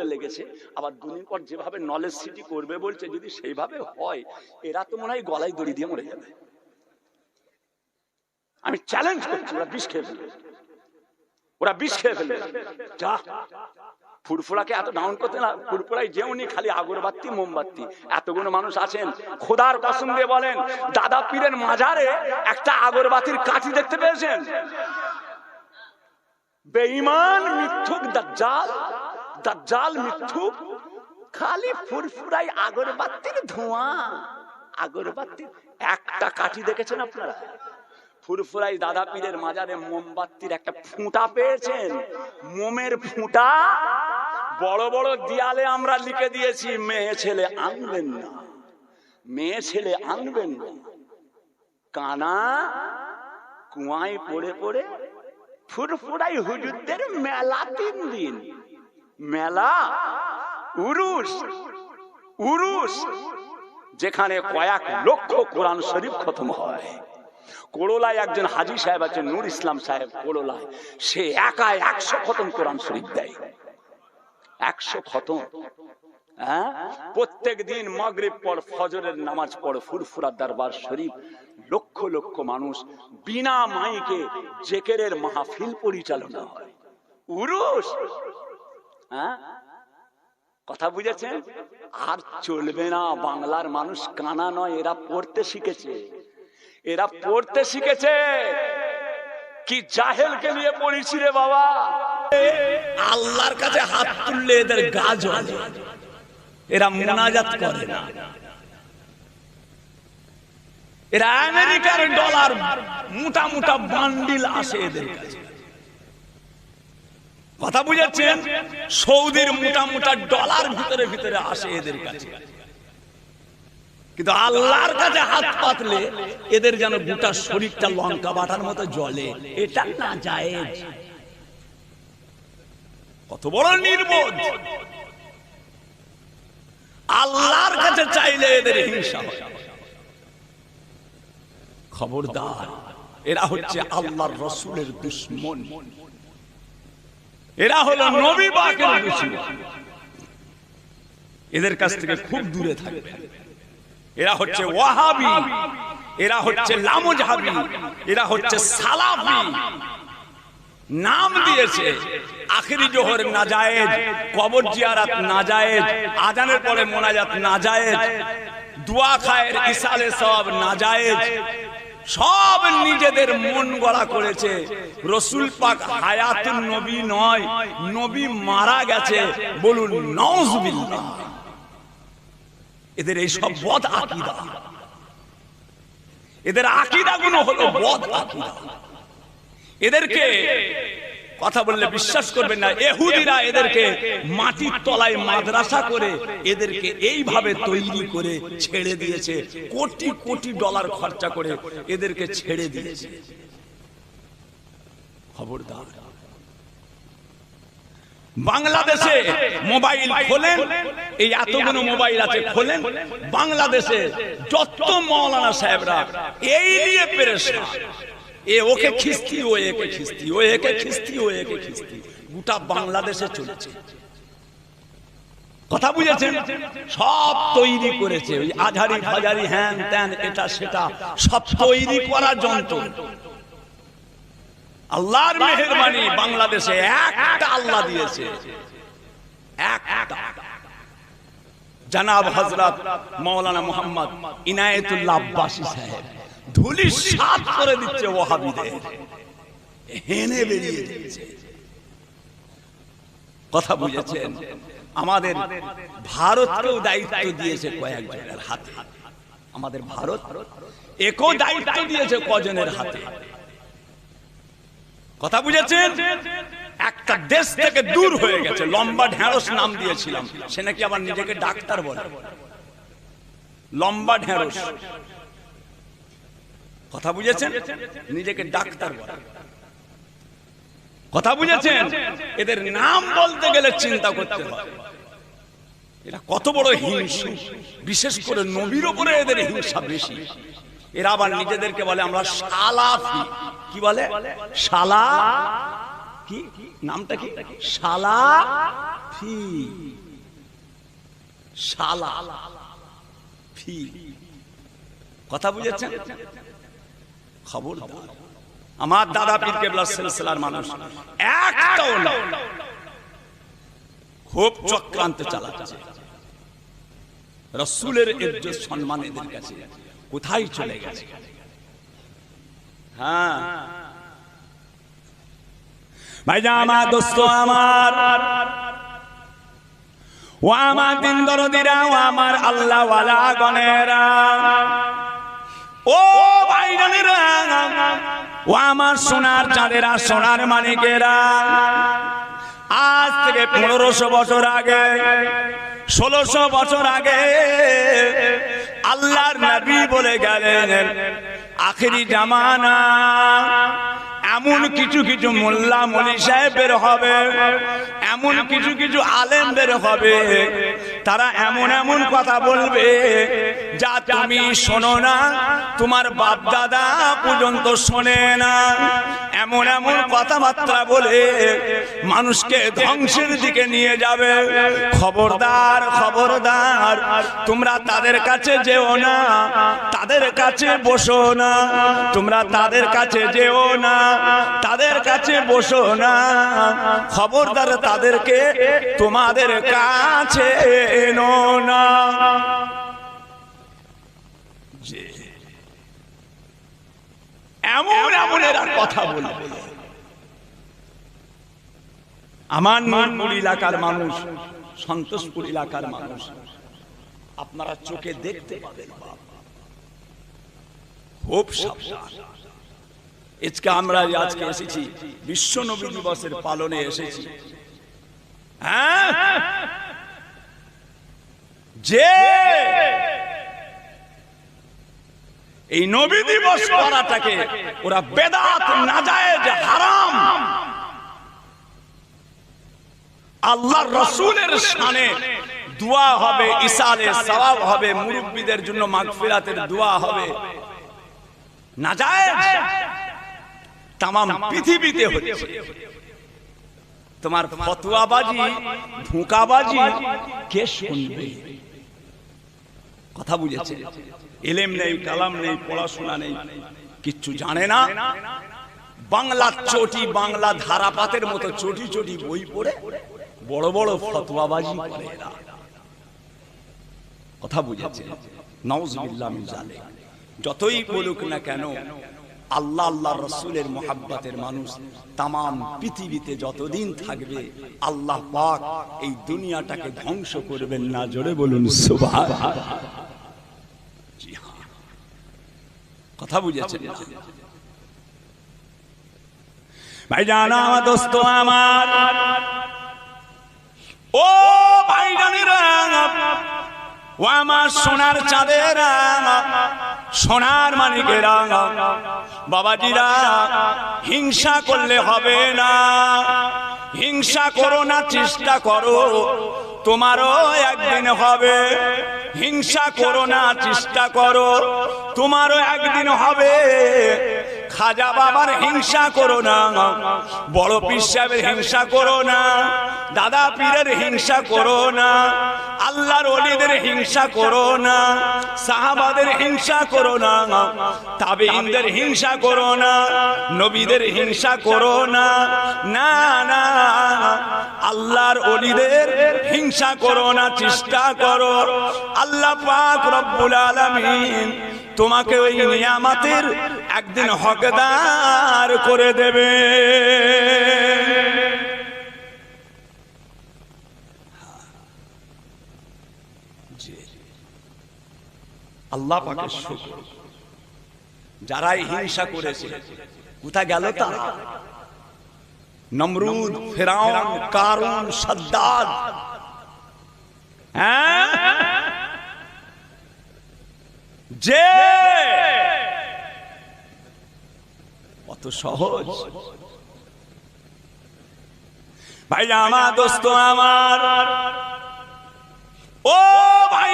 করে লেগেছে। আবার দুদিন পর যেভাবে নলেজ সিটি করবে বলছে, যদি সেইভাবে হয়, এরা তো মনে হয় গলায় দড়ি দিয়ে মরে যাবে। আমি চ্যালেঞ্জ করছি, ওরা বিষ খেয়ে ফেলবে। ওরা বিষ খেয়ে ফেলবে। যা, ফুরফুরাকে এত ডাউন করতে না ফুরফুরাই যেউনি খালি আগরবাতি, মোমবাতি। এতগুলো মানুষ আছেন, খোদার কসম দিয়ে বলেন, দাদা পীরের মাজারে একটা আগরবাতির কাঠি দেখতে পেয়েছেন? বেঈমান, মিথ্যুক দাজ্জাল। দাজ্জাল মিথ্যুক খালি ফুরফুরাই আগরবাতির ধোঁয়া। আগরবাতির একটা কাঠি দেখেছেন আপনারা? ফুরফুরাই দাদা পীরের মাজারে মোমবাতির একটা ফুঁটা পেয়েছেন। মোমের ফুঁটা বড় বড় দিয়ালে আমরা লিখে দিয়েছি, মেয়ে ছেলে আনবেন না, মেয়ে ছেলে আনবেন না। কানা কুয়ায় পড়ে পড়ে ফুরফুরাই হুজুরদের মেলা তিন দিন। মেলা, উরুস উরুস, যেখানে কয়েক লক্ষ কোরআন শরীফ খতম হয়। কোরলায় একজন হাজি সাহেব আছেন নূর ইসলাম সাহেব কোড়লায় সে একা একশো খতম কোরআন শরীফ দেয়। একশো খতম। হ্যাঁ? প্রত্যেক দিন মাগরিব পর ফজরের নামাজ পড়ে ফুরফুরা দরবার শরীফ। লক্ষ লক্ষ মানুষ বিনা মাইকে জেকেরের মাহফিল পরিচালনা হয়। উরুস! হ্যাঁ? কথা বুঝেছেন? আর চলবে না, বাংলার মানুষ কানা নয়, এরা পড়তে শিখেছে। এরা পড়তে শিখেছে। কি জাহেলকে নিয়ে পড়েছি রে বাবা। আল্লাহর কাছে হাত তুললে এদের গা জ্বলে। এরা মোনাজাত করে না। এরা আমেরিকার ডলার মোটা মোটা বান্ডিল আসে এদের কাছে। কথা বুঝাচ্ছেন? সৌদির মোটা মোটা ডলার ভিতরে ভিতরে আসে এদের কাছে। কিন্তু আল্লাহর কাছে হাত পাতলে এদের যেন গোটা শরীরটা লঙ্কা বাটার মতো জলে এটা না যায়। কত বড় নির্বোধ। আল্লাহর কাছে চাইলে এদের হিংসা খবরদার, এরা হচ্ছে আল্লাহর রসুলের দুশ্মন। এরা হলো নবী বাকের দুশ্মন এদের কাছ থেকে খুব দূরে থাকবে। এরা হচ্ছে ওয়াহাবি। এরা হচ্ছে লামুজহাবি। এরা হচ্ছে সালাফি। নাম দিয়েছে। আখেরি জোহর নাজায়েজ। কবর জিয়ারাত নাজায়েজ। আজানের পরে মোনাজাত নাজায়েজ। দোয়া খায়ের ইসালে সব নাজায়েজ। সব নিজেদের মন গড়া করেছে। রসুল পাক হায়াত নবী নয়, নবী মারা গেছে। বলুন নওজবিল্লাহ এদের এই সব বদ আকিদা। এদের আকিদা গুলো হলো বদ আকিদা। এদেরকে কথা বললে বিশ্বাস করবেন না। এহুদিরা এদেরকে মাটির তলায় মাদ্রাসা করে এদেরকে এইভাবে তৈরি করে ছেড়ে দিয়েছে। কোটি কোটি ডলার খরচা করে এদেরকে ছেড়ে দিয়েছে। খবরদার। বাংলাদেশে মোবাইল খোলেন এই এতগুলো মোবাইল আছে খোলেন। বাংলাদেশে যত মৌলানা সাহেবরা এই নিয়ে পেরেশান। এ ওকে খিস্তি ও একে খিস্তি ও একে খিস্তি ও একে খিস্তি গোটা বাংলাদেশে চলেছে। কথা বুঝেছেন? সব তৈরি করেছে। ওই আঝারি ফাজারি হ্যান ত্যান এটা সেটা সব তৈরি করার যন্ত্র। আল্লাহর মেহরবানি বাংলাদেশে একটা আল্লাহ দিয়েছে। একটা। জানাব হজরত মৌলানা মোহাম্মদ ইনায়েতুল্লাহ আব্বাসী সাহেব। ধুলি সাত করে দিচ্ছে ওহাবিদের হেনে বেরিয়ে দিচ্ছে কথা বুঝেছেন? আমাদের ভারতকেও দায়িত্ব দিয়েছে হাতে। আমাদের ভারত একও দায়িত্ব দিয়েছে কজনের হাতে। কথা বুঝেছেন? একটা দেশ থেকে দূর হয়ে গেছে। লম্বা ঢেঁড়স নাম দিয়েছিলাম। সে নাকি আবার নিজেকে ডাক্তার বলে। লম্বা ঢেঁড়স। কথা বুঝেছেন? নিজেকে ডাক্তার বলে। কথা বুঝেছেন? এদের নাম বলতে গেলে চিন্তা করতে হয়। এরা কত বড় হিংসু। বিশেষ করে নবীর উপরে এদের হিংসা বেশি। এরা আবার নিজেদেরকে বলে আমরা সালাফি। কি বলে? সালা কি? নামটা কি? সালা ফি শালা। ফি কথা বুঝেছেন? খবর আমার দাদা পীর কেবলা সিলসিলার মানুষ। একটাও না খুব চক্রান্ত চালাচ্ছে। রসুলের ইজ্জত সম্মান এদের কাছে কোথায় চলে গেছে? হ্যাঁ। ভাইজা আমার দোস্ত আমার ও আমার দিন দরদিরা ও আমার আল্লাহ ওয়ালা গনেরা ও ভাইরানেরা ও আমার সোনার চাঁদেরা, সোনার মানিকেরা আজ থেকে পনেরোশো বছর আগে, ষোলোশো বছর আগে আল্লাহর নবী বলে গেলেন, আখেরি জামানা এমন কিছু কিছু মোল্লা মলি সাহেবের হবে, এমন কিছু কিছু আলেমদের হবে, তারা এমন এমন কথা বলবে যা তুমি শোনো না, তোমার বাপ দাদা পর্যন্ত শোনে না। এমন এমন কথাবার্তা বলে মানুষকে ধ্বংসের দিকে নিয়ে যাবে। খবরদার খবরদার, তোমরা তাদের কাছে যেও না, তাদের কাছে বসো না। তোমরা তাদের কাছে যেও না, তাদের কাছে বসো না। খবরদার তাদেরকে তোমাদের কাছে এনো না যে এমন এমন এরা কথা বলবে আমার নানপুর এলাকার মানুষ সন্তোষপুর এলাকার মানুষ। আপনারা চোখে দেখতে পাবেন। বাপ। খুব সাবধান। আজকে আমরা আজকে এসেছি বিশ্ব নবী দিবসের পালনে এসেছি। হ্যাঁ? যে এই নবী দিবস করাটাকে ওরা বেদাত নাজায়েজ হারাম। আল্লাহ রসুলের শানে দোয়া হবে ইসালে সওয়াব হবে, মুরব্বীদের জন্য মাগফিরাতের দোয়া হবে। নাজায়েজ তামাম পৃথিবীতে হচ্ছে। তোমার ফতুয়াবাজি, ধোঁকাবাজি, কে শুনবে? কথা বুঝেছে? এলেম নেই, কালাম নেই, পড়াশোনা নেই, কিচ্ছু জানে না। বাংলা চটি, বাংলা ধারাপাতের মতো চটি চটি বই পড়ে বড় বড় ফতোয়াবাজি করে এরা। কথা বুঝেছে? নওজবিল্লাহ জালিক। যতই বলুক না কেন, আল্লাহ আল্লাহ রসুলের মোহাব্বতের মানুষ তাম পৃথিবীতে যতদিন থাকবে আল্লাহ পাক এই দুনিয়াটাকে ধ্বংস করবেন না। জোরে বলুন, সুবহান জি হ্যাঁ। কথা বুঝেছেন না? ভাই জানা আমার দোস্ত আমার। ও ভাই জানেরা ও আমার। সোনার চাঁদেরা সোনার মানিকেরা বাবাজিরা হিংসা করলে হবে না। হিংসা করো না চেষ্টা করো। তোমারও একদিন হবে। হিংসা করো না, চেষ্টা করো। তোমারও একদিন হবে। খাজা বাবার হিংসা করো না। বড় পিস সাহেবের হিংসা করো না। দাদা পীরের হিংসা করো না, আল্লাহর অলিদের হিংসা করো না, সাহাবাদের হিংসা করো না তাবেইনদের হিংসা করো না, নবীদের হিংসা করো না না না, আল্লাহর অলিদের হিংসা করো না, চেষ্টা করো। আল্লাহ পাক রব্বুল আলামিন তোমাকে ওই নিয়ামাতের একদিন হকদার করে দেবে। আল্লাহ শুকর। যারাই হিংসা করেছে কোথা গেল তারা নমরুদ, ফেরাউন, কারুন, সাদ্দাদ। হ্যাঁ? যে! অত সহজ। ভাই আমার দোস্ত আমার। ও ভাই